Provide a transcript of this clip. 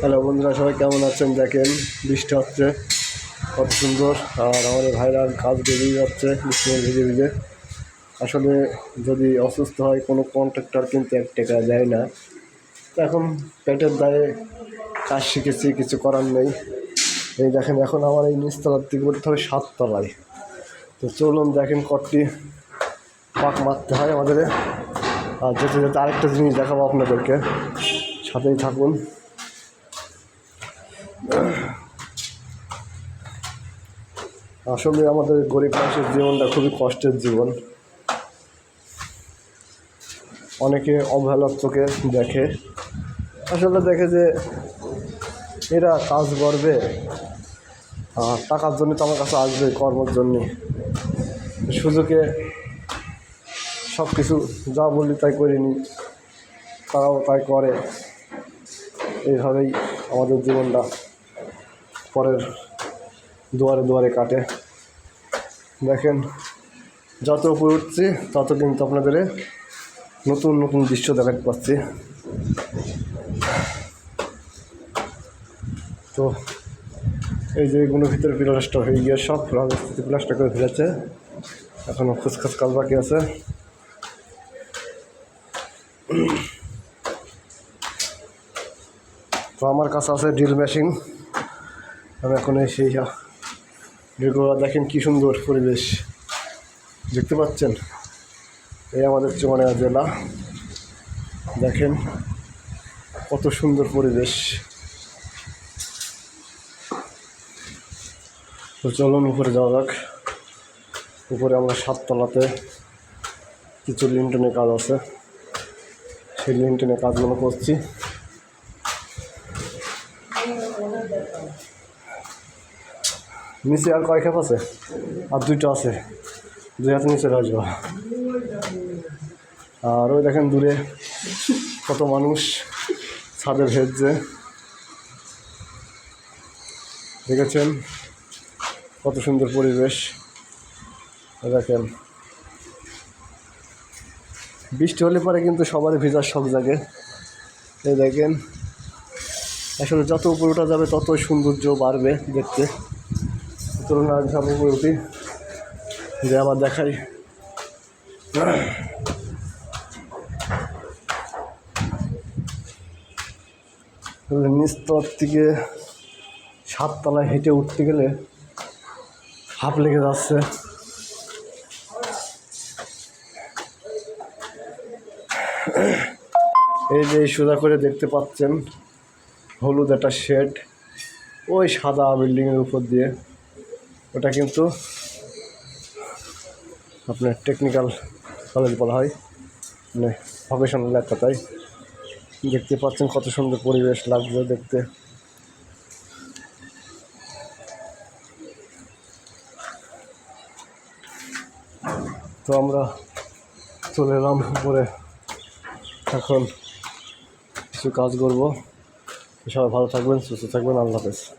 Hello বন্ধুরা, সবাই কেমন আছেন? দেখেন, বৃষ্টি হচ্ছে, কত সুন্দর। আর আমাদের ভাইরা কাজ বেরিয়ে যাচ্ছে, বৃষ্টি ভিজে ভিজে আসলে যদি অসুস্থ হয়, কোনো কন্ট্রাক্টর কিন্তু এক টাকা দেয় না। এখন পেটের দায়ে কাজ শিখেছি, কিছু করার নেই। এই দেখেন, এখন আমার এই নিচতলার দিকে উঠতে হবে সাততলায়। তো চলুন দেখেন, কতটি পাক মারতে হয় আমাদের। আর যেতে যেতে আরেকটা জিনিস দেখাবো আপনাদেরকে। সাথেই থাকুন। আসলে আমাদের গরিব মানুষের জীবনটা খুবই কষ্টের জীবন। অনেকে অবহেলার চোখে দেখে। আসলে দেখে যে এরা কাজ করবে টাকার জন্য তো আমার কাছে আসবে কর্মের জন্যে। সুযোগে সব কিছু যা বলি তাই করিনি তারাও তাই করে। এইভাবেই আমাদের জীবনটা। পরের দুয়ারে দুয়ারে কাটে। দেখেন, যত উপরে উঠছি, তত কিন্তু আপনাদের নতুন নতুন দৃশ্য দেখাতে পাচ্ছি। তো এই যে এগুলোর ভিতরে প্লাস্টার হয়ে গিয়ে সব রাজস্থিতি প্লাস্টার করে ফেলেছে। এখনও খুচখাচ কাজ বাকি আছে। তো আমার কাছে আছে ড্রিল মেশিন। আমি এখন সেই ড্রিলগুলো দেখেন কী সুন্দর পরিবেশ। দেখতে পাচ্ছেন? এই আমাদের চুমানিয়া জেলা। দেখেন কত সুন্দর পরিবেশ। তো চলুন উপরে যাওয়া যাক। উপরে আমরা সাততলাতে কিছু লিন্টনের কাজ আছে। সেই লিন্টনের কাজগুলো করছি। নিচে আর কয় খেপ আছে? আর দুইটা আছে। দুই হাতে নিচে আসব আর ওই দেখেন দূরে কত মানুষ ছাদে ভেজছে দেখেছেন কত সুন্দর পরিবেশ। দেখেন। বৃষ্টি হলে পরে কিন্তু সবারই ভিজার শখ জাগে। এই দেখেন, আসলে যত উপরে ওঠা যাবে ততই সৌন্দর্য বাড়বে দেখতে। আর সব উপরে উঠি যে আবার দেখাই। নিস্তর থেকে সাততলায় হেঁটে উঠতে গেলে হাফ লেগে যাচ্ছে। এই যে সোজা করে দেখতে পাচ্ছেন, হলুদ একটা শেড, ওই সাদা বিল্ডিংয়ের উপর দিয়ে। ওটা কিন্তু আপনার টেকনিক্যাল কলেজ বলা হয়। মানে ভকেশনাল একটা তাই? দেখতে পাচ্ছেন কত সুন্দর পরিবেশ লাগবে দেখতে। তো আমরা চলে এলাম উপরে। এখন কিছু কাজ করব। সবাই ভালো থাকবেন, সুস্থ থাকবেন, আল্লাহ হাফেজ।